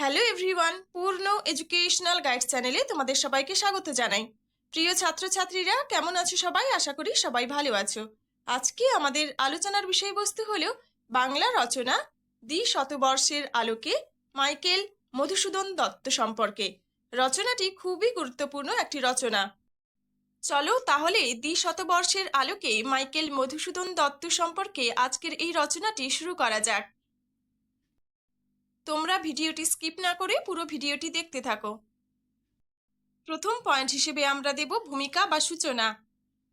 Hello everyone Purna educational guide চ্যানেলে তোমাদের সবাইকে স্বাগত জানাই। প্রিয় ছাত্রছাত্রীরা, কেমন আছো সবাই? আশা করি সবাই ভালো আছো। আজকে আমাদের আলোচনার বিষয়বস্তু হল বাংলা রচনা দ্বি শতবর্ষের আলোকে মাইকেল মধুসূদন দত্ত সম্পর্কে। রচনাটি খুবই গুরুত্বপূর্ণ একটি রচনা। চলো তাহলে দ্বি শতবর্ষের আলোকে মাইকেল মধুসূদন দত্ত সম্পর্কে আজকের এই রচনাটি শুরু করা যাক। তোমরা ভিডিওটি স্কিপ না করে পুরো ভিডিওটি দেখতে থাকো। প্রথম পয়েন্ট হিসেবে আমরা দেব ভূমিকা বা সূচনা।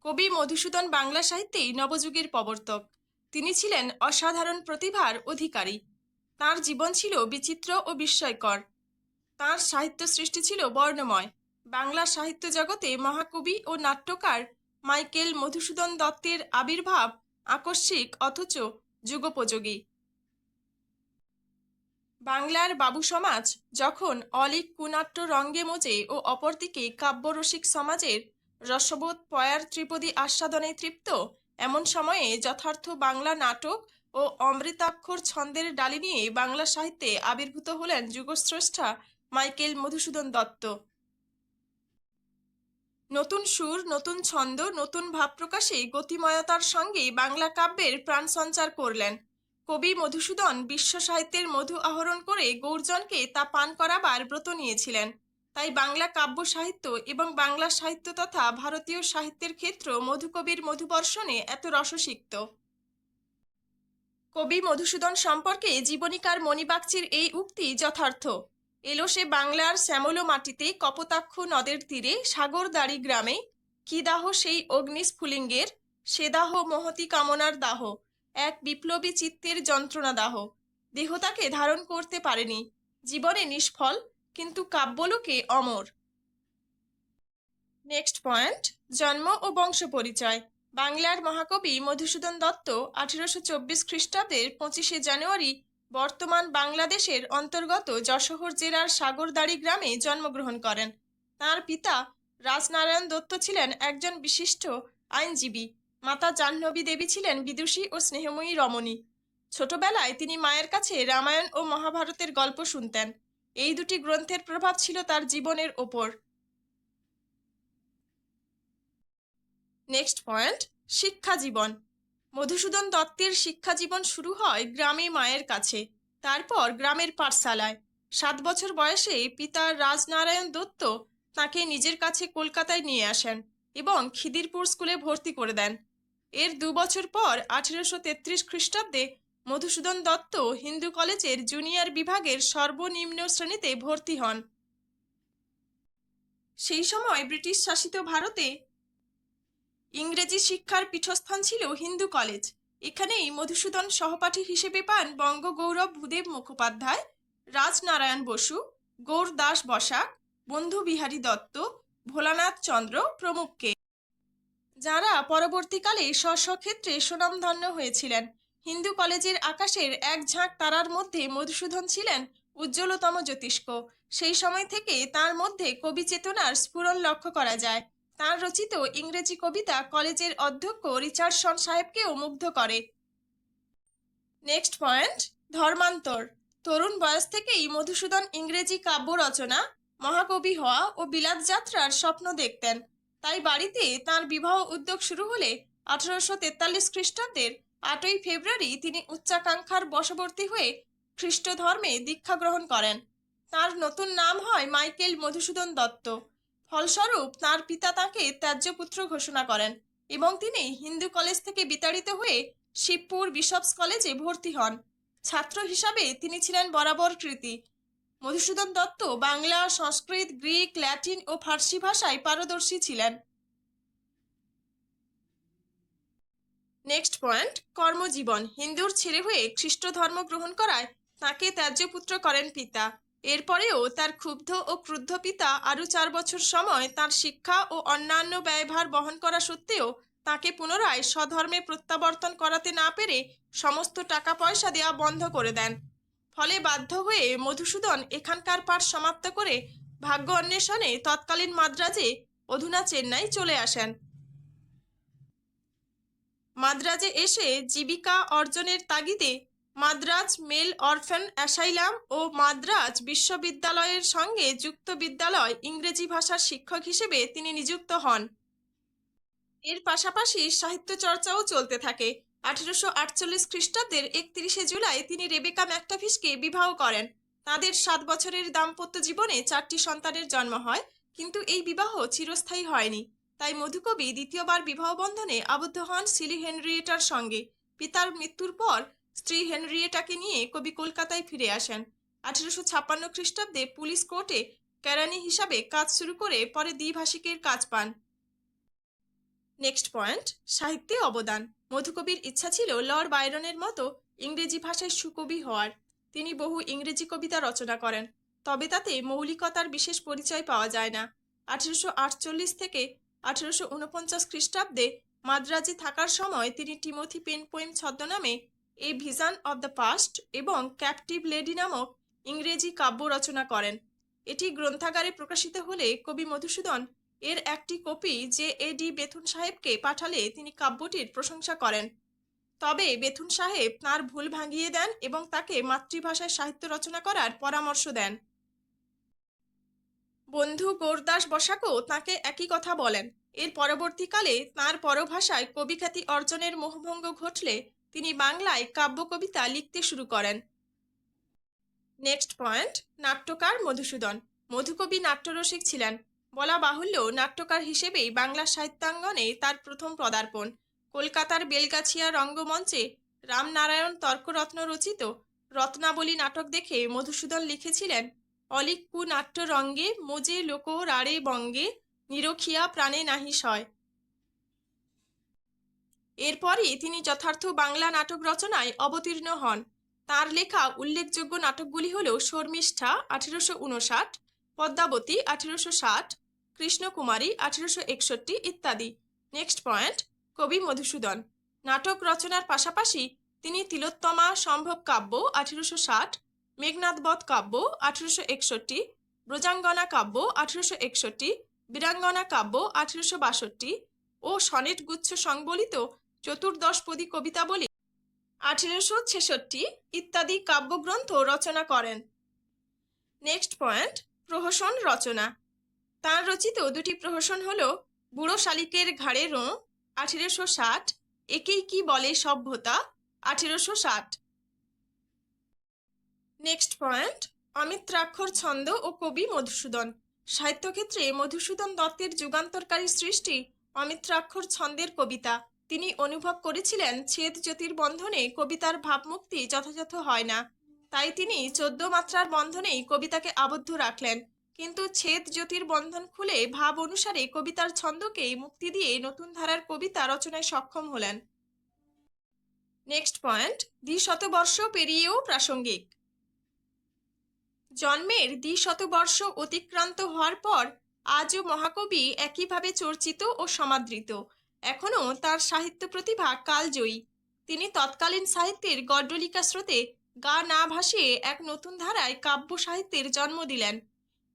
কবি মধুসূদন বাংলা সাহিত্যেই নবযুগের প্রবর্তক। তিনি ছিলেন অসাধারণ প্রতিভার অধিকারী। তার জীবন ছিল বিচিত্র ও বিস্ময়কর। তার সাহিত্য সৃষ্টি ছিল বর্ণময়। বাংলা সাহিত্য জগতে মহাকবি ও নাট্যকার মাইকেল মধুসূদন দত্তের আবির্ভাব আকস্মিক অথচ যুগোপযোগী। বাংলার বাবু সমাজ যখন অলিক কুনাট্য রঙ্গে মোজে ও অপরদিকে কাব্যরসিক সমাজের রসবোধ পয়ার ত্রিপদী আস্বাদনে তৃপ্ত, এমন সময়ে যথার্থ বাংলা নাটক ও অমৃতাক্ষর ছন্দের ডালি নিয়ে বাংলা সাহিত্যে আবির্ভূত হলেন যুগস্রষ্টা মাইকেল মধুসূদন দত্ত। নতুন সুর, নতুন ছন্দ, নতুন ভাব প্রকাশে গতিময়তার সঙ্গে বাংলা কাব্যের প্রাণ সঞ্চার করলেন। কবি মধুসূদন বিশ্ব সাহিত্যের মধু আহরণ করে গৌরজনকে তা পান করাবার ব্রত নিয়েছিলেন। তাই বাংলা কাব্য সাহিত্য এবং বাংলা সাহিত্য তথা ভারতীয় সাহিত্যের ক্ষেত্র মধুকবির মধুবর্ষণে এত রসসিক্ত। কবি মধুসূদন সম্পর্কে জীবনীকার মণিবাগচির এই উক্তি যথার্থ। এলো সে বাংলার শ্যামল মাটিতে কপোতাক্ষ নদের তীরে সাগরদাড়ি গ্রামে, কি দাহ সেই অগ্নিস্ফুলিঙ্গের, সে দাহ মহতি কামনার দাহ। এক বিপ্লবী চিত্তের যন্ত্রণা দাহ দেহ তাকে ধারণ করতে পারেনি। জীবনে নিষ্ফল, কিন্তু কাব্যলোকে অমর। নেক্সট পয়েন্ট জন্ম ও বংশ পরিচয়। বাংলার মহাকবি মধুসূদন দত্ত আঠেরোশো চব্বিশ খ্রিস্টাব্দের পঁচিশে জানুয়ারি বর্তমান বাংলাদেশের অন্তর্গত যশোহর জেলার সাগরদাড়ি গ্রামে জন্মগ্রহণ করেন। তার পিতা রাজনারায়ণ দত্ত ছিলেন একজন বিশিষ্ট আইনজীবী। মাতা জাহ্নবী দেবী ছিলেন বিদুষী ও স্নেহময়ী রমণী। ছোটবেলায় তিনি মায়ের কাছে রামায়ণ ও মহাভারতের গল্প শুনতেন। এই দুটি গ্রন্থের প্রভাব ছিল তার জীবনের ওপর। নেক্সট পয়েন্ট, শিক্ষা জীবন। মধুসূদন দত্তের শিক্ষা জীবন শুরু হয় গ্রামে মায়ের কাছে। তারপর গ্রামের পাঠশালায়। সাত বছর বয়সে পিতা রাজনারায়ণ দত্ত তাকে নিজের কাছে কলকাতায় নিয়ে আসেন এবং খিদিরপুর স্কুলে ভর্তি করে দেন। এর দু বছর পর আঠেরোশো তেত্রিশ খ্রিস্টাব্দে মধুসূদন দত্ত হিন্দু কলেজের জুনিয়র বিভাগের সর্বনিম্ন শ্রেণীতে ভর্তি হন। সেই সময় ব্রিটিশ শাসিত ভারতে ইংরেজি শিক্ষার পীঠস্থান ছিল হিন্দু কলেজ। এখানেই মধুসূদন সহপাঠী হিসেবে পান বঙ্গগৌরব ভূদেব মুখোপাধ্যায়, রাজনারায়ণ বসু গৌর দাস বসাক, বন্ধু বিহারী দত্ত, ভোলানাথ চন্দ্র প্রমুখকে। যারা পরবর্তীকালে স্ব ক্ষেত্রে সুনামধন্য হয়েছিলেন। হিন্দু কলেজের আকাশের এক ঝাঁক তারার মধ্যে মধুসূদন ছিলেন উজ্জ্বলতম জ্যোতিষ্ক। সেই সময় থেকে তার মধ্যে কবি চেতনার স্ফুরণ লক্ষ্য করা যায়। তার রচিত ইংরেজি কবিতা কলেজের অধ্যক্ষ রিচার্ডসন সাহেবকেও মুগ্ধ করে। Next point, ধর্মান্তর। তরুণ বয়স থেকেই মধুসূদন ইংরেজি কাব্য রচনা, মহাকবি হওয়া ও বিলাত যাত্রার স্বপ্ন দেখতেন। তাই বাড়িতে তার বিবাহ উদ্যোগ শুরু হলে আঠারোশো তেতাল্লিশ খ্রিস্টাব্দের আটই ফেব্রুয়ারি তিনি উচ্চাকাঙ্ক্ষার বশবর্তী হয়ে খ্রিস্ট ধর্মে দীক্ষা গ্রহণ করেন। তার নতুন নাম হয় মাইকেল মধুসূদন দত্ত। ফলস্বরূপ তার পিতা তাকে ত্যায্যপুত্র ঘোষণা করেন এবং তিনি হিন্দু কলেজ থেকে বিতাড়িত হয়ে শিবপুর বিশপস কলেজে ভর্তি হন। ছাত্র হিসাবে তিনি ছিলেন বরাবর কৃতি। মধুসূদন দত্ত বাংলা, সংস্কৃত, গ্রিক, ল্যাটিন ও ফার্সি ভাষায় পারদর্শী ছিলেন। নেক্সট পয়েন্ট কর্মজীবন। হিন্দুর ছেলে হয়ে খ্রিস্ট ধর্ম গ্রহণ করায় তাকে ত্যায্যপুত্র করেন পিতা। এরপরেও তার ক্ষুব্ধ ও ক্রুদ্ধ পিতা আরও চার বছর সময় তার শিক্ষা ও অন্যান্য ব্যয়ভার বহন করা সত্ত্বেও তাকে পুনরায় স্বধর্মে প্রত্যাবর্তন করাতে না পেরে সমস্ত টাকা পয়সা দেওয়া বন্ধ করে দেন। ফলে বাধ্য হয়ে মধুসূদন এখানকার পাঠ সমাপ্ত করে ভাগ্য অন্বেষণে তৎকালীন মাদ্রাজে অধুনা চেন্নাই চলে আসেন। মাদ্রাজে এসে জীবিকা অর্জনের তাগিদে মাদ্রাজ মেল অরফ্যান অ্যাসাইলাম ও মাদ্রাজ বিশ্ববিদ্যালয়ের সঙ্গে যুক্ত বিদ্যালয় ইংরেজি ভাষার শিক্ষক হিসেবে তিনি নিযুক্ত হন। এর পাশাপাশি সাহিত্য চর্চাও চলতে থাকে। আঠেরোশো আটচল্লিশ খ্রিস্টাব্দের একত্রিশে জুলাই তিনি রেবেকা ম্যাকটাফিসকে বিবাহ করেন। তাদের সাত বছরের দাম্পত্য জীবনে চারটি সন্তানের জন্ম হয়, কিন্তু এই বিবাহ চিরস্থায়ী হয়নি। তাই মধুকবি দ্বিতীয়বার বিবাহ বন্ধনে আবদ্ধ হন সিলি হেনরিয়েটার সঙ্গে। পিতার মৃত্যুর পর স্ত্রী হেনরিয়েটাকে নিয়ে কবি কলকাতায় ফিরে আসেন। আঠেরোশো ছাপ্পান্ন খ্রিস্টাব্দে পুলিশ কোর্টে কেরানি হিসাবে কাজ শুরু করে পরে দ্বিভাষিকের কাজ পান। নেক্সট পয়েন্ট সাহিত্যে অবদান। মধুকবির ইচ্ছা ছিল লর্ড বাইরনের মতো ইংরেজি ভাষায় সুকবি হওয়ার। তিনি বহু ইংরেজি কবিতা রচনা করেন, তবে তাতে মৌলিকতার বিশেষ পরিচয় পাওয়া যায় না। আঠেরোশো আটচল্লিশ থেকে আঠেরোশো উনপঞ্চাশ খ্রিস্টাব্দে মাদ্রাজে থাকার সময় তিনি Timothy pen poem ছদ্মনামে a vision of the past এবং ক্যাপটিভ লেডি নামক ইংরেজি কাব্য রচনা করেন। এটি গ্রন্থাগারে প্রকাশিত হলে কবি মধুসূদন এর একটি কপি যে এ ডি বেথুন সাহেবকে পাঠালে তিনি কাব্যটির প্রশংসা করেন। তবে বেথুন সাহেব তাঁর ভুল ভাঙিয়ে দেন এবং তাকে মাতৃভাষায় সাহিত্য রচনা করার পরামর্শ দেন। বন্ধু গৌরদাস বসাকও তাকে একই কথা বলেন। এর পরবর্তীকালে তাঁর পরভাষায় কবিখ্যাতি অর্জনের মোহভঙ্গ ঘটলে তিনি বাংলায় কাব্য কবিতা লিখতে শুরু করেন। নেক্সট পয়েন্ট, নাট্যকার মধুসূদন। মধুকবি নাট্যরসিক ছিলেন। বলা বাহুল্য নাট্যকার হিসেবেই বাংলা সাহিত্যাঙ্গনে তার প্রথম পদার্পণ। কলকাতার বেলগাছিয়া রঙ্গমঞ্চে রামনারায়ণ তর্করত্ন রচিত রত্নাবলী নাটক দেখে মধুসূদন লিখেছিলেন, অলিকু নাট্য রঙ্গে মোজে লোক রাড়ে বঙ্গে, নিরখিয়া প্রাণে নাহি সয়। এরপরই তিনি যথার্থ বাংলা নাটক রচনায় অবতীর্ণ হন। তার লেখা উল্লেখযোগ্য নাটকগুলি হল শর্মিষ্ঠা আঠেরোশো উনষাট, পদ্মাবতী আঠেরোশো ষাট কৃষ্ণকুমারী আঠেরোশো একষট্টি ইত্যাদি। নেক্সট পয়েন্ট কবি মধুসূদন। নাটক রচনার পাশাপাশি তিনি তিলোত্তমা সম্ভব কাব্য আঠেরোশো ষাট মেঘনাথবধ কাব্য আঠেরোশো একষট্টি, ব্রজাঙ্গনা কাব্য আঠেরোশো একষট্টি, বীরাঙ্গনা কাব্য আঠেরোশো বাষট্টি ও সনেট গুচ্ছ সংবলিত চতুর্দশপদী কবিতাবলী আঠেরোশো ছেষট্টি ইত্যাদি কাব্যগ্রন্থ রচনা করেন। নেক্সট পয়েন্ট প্রহসন রচনা। তাঁর রচিত দুটি প্রহসন হল বুড়ো শালিকের ঘাড়ে রোঁ, আঠেরোশো ষাট, একেই কি বলে সভ্যতা, আঠেরোশো ষাট। নেক্সট পয়েন্ট অমিত্রাক্ষর ছন্দ ও কবি মধুসূদন। সাহিত্যক্ষেত্রে মধুসূদন দত্তের যুগান্তরকারী সৃষ্টি অমিত্রাক্ষর ছন্দের কবিতা। তিনি অনুভব করেছিলেন ছেদ জ্যোতির বন্ধনে কবিতার ভাবমুক্তি যথাযথ হয় না। তাই তিনি চোদ্দ মাত্রার বন্ধনেই কবিতাকে আবদ্ধ রাখলেন। কিন্তু ছেদ জ্যোতির বন্ধন খুলে ভাব অনুসারে কবিতার ছন্দকে মুক্তি দিয়ে নতুন ধারার কবিতা রচনায় সক্ষম হলেন। নেক্সট পয়েন্ট দ্বিশতবর্ষ পেরিয়েও প্রাসঙ্গিক। জন্মের দ্বিশতবর্ষ অতিক্রান্ত হওয়ার পর আজও মহাকবি একইভাবে চর্চিত ও সমাদৃত। এখনও তার সাহিত্য প্রতিভা কালজয়ী। তিনি তৎকালীন সাহিত্যের গড্ডলিকা স্রোতে গা না ভাসিয়ে এক নতুন ধারায় কাব্য সাহিত্যের জন্ম দিলেন।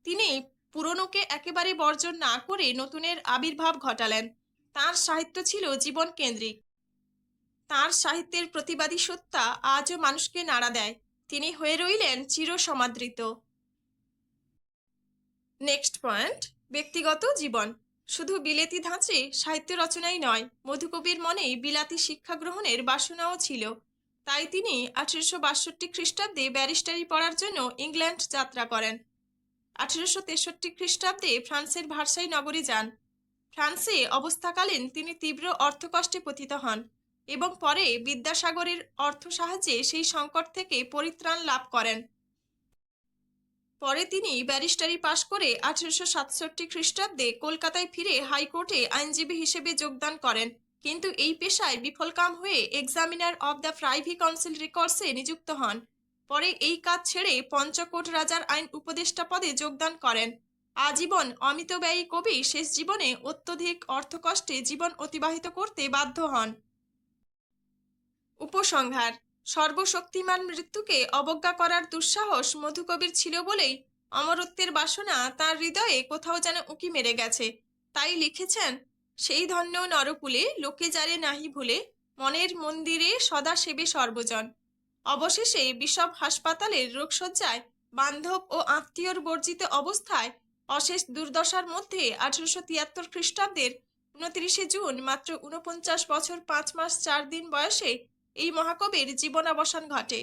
তিনি পুরনোকে একেবারে বর্জন না করে নতুনের আবির্ভাব ঘটালেন। তার সাহিত্য ছিল জীবন কেন্দ্রিক। তার সাহিত্যের প্রতিবাদী সত্তা আজও মানুষকে নাড়া দেয়। তিনি হয়ে রইলেন চিরসমাদৃত। নেক্সট পয়েন্ট, ব্যক্তিগত জীবন। শুধু বিলেতি ধাঁচে সাহিত্য রচনাই নয়, মধুকবির মনেই বিলাতি শিক্ষা গ্রহণের বাসনাও ছিল। তাই তিনি আঠেরোশো বাষট্টি খ্রিস্টাব্দে ব্যারিস্টারি পড়ার জন্য ইংল্যান্ড যাত্রা করেন। আঠেরোশো তেষট্টি খ্রিস্টাব্দে ফ্রান্সের ভার্সাই নগরী যান। ফ্রান্সে অবস্থাকালীন তিনি তীব্র অর্থকষ্টে পতিত হন এবং পরে বিদ্যাসাগরের অর্থ সাহায্যে সেই সংকট থেকে পরিত্রাণ লাভ করেন। পরে তিনি ব্যারিস্টারি পাশ করে আঠেরোশো সাতষট্টি খ্রিস্টাব্দে কলকাতায় ফিরে হাইকোর্টে আইনজীবী হিসেবে যোগদান করেন। কিন্তু এই পেশায় বিফলকাম হয়ে examiner of the privy council রেকর্ডসে নিযুক্ত হন। পরে এই কাজ ছেড়ে পঞ্চকোট রাজার আইন উপদেষ্টা পদে যোগদান করেন। আজীবন অমিতব্যয়ী কবি শেষ জীবনে অত্যধিক অর্থকষ্টে জীবন অতিবাহিত করতে বাধ্য হন। উপসংহার, সর্বশক্তিমান মৃত্যুকে অবজ্ঞা করার দুঃসাহস মধুকবির ছিল বলেই অমরত্বের বাসনা তার হৃদয়ে কোথাও যেন উকি মেরে গেছে। তাই লিখেছেন, সেই ধন্য নরকুলে, লোকে যারে নাহি ভুলে, মনের মন্দিরে সদা সেবে সর্বজন। অবশেষে বিশপ হাসপাতালের রোগশয্যায় বান্ধব ও আত্মীয়র বর্জিত অবস্থায় অশেষ দুর্দশার মধ্যে আঠারোশো তিয়াত্তর খ্রিস্টাব্দের উনত্রিশে জুন মাত্র উনপঞ্চাশ বছর পাঁচ মাস চার দিন বয়সে এই মহাকবির জীবনাবসান ঘটে।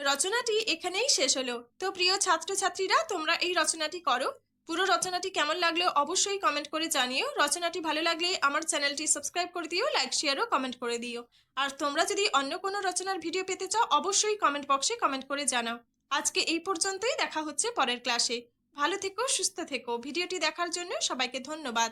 রচনাটি এখানেই শেষ হলো। তো প্রিয় ছাত্রছাত্রীরা, তোমরা এই রচনাটি করো। পুরো রচনাটি কেমন লাগল অবশ্যই কমেন্ট করে জানিও। রচনাটি ভালো লাগলে আমার চ্যানেলটি সাবস্ক্রাইব করে দিও লাইক শেয়ারও কমেন্ট করে দিও। আর তোমরা যদি অন্য কোনো রচনার ভিডিও পেতে চাও, অবশ্যই কমেন্ট বক্সে কমেন্ট করে জানাও। আজকে এই পর্যন্তই, দেখা হচ্ছে পরের ক্লাসে ভালো থেকো, সুস্থ থেকো। ভিডিওটি দেখার জন্য সবাইকে ধন্যবাদ।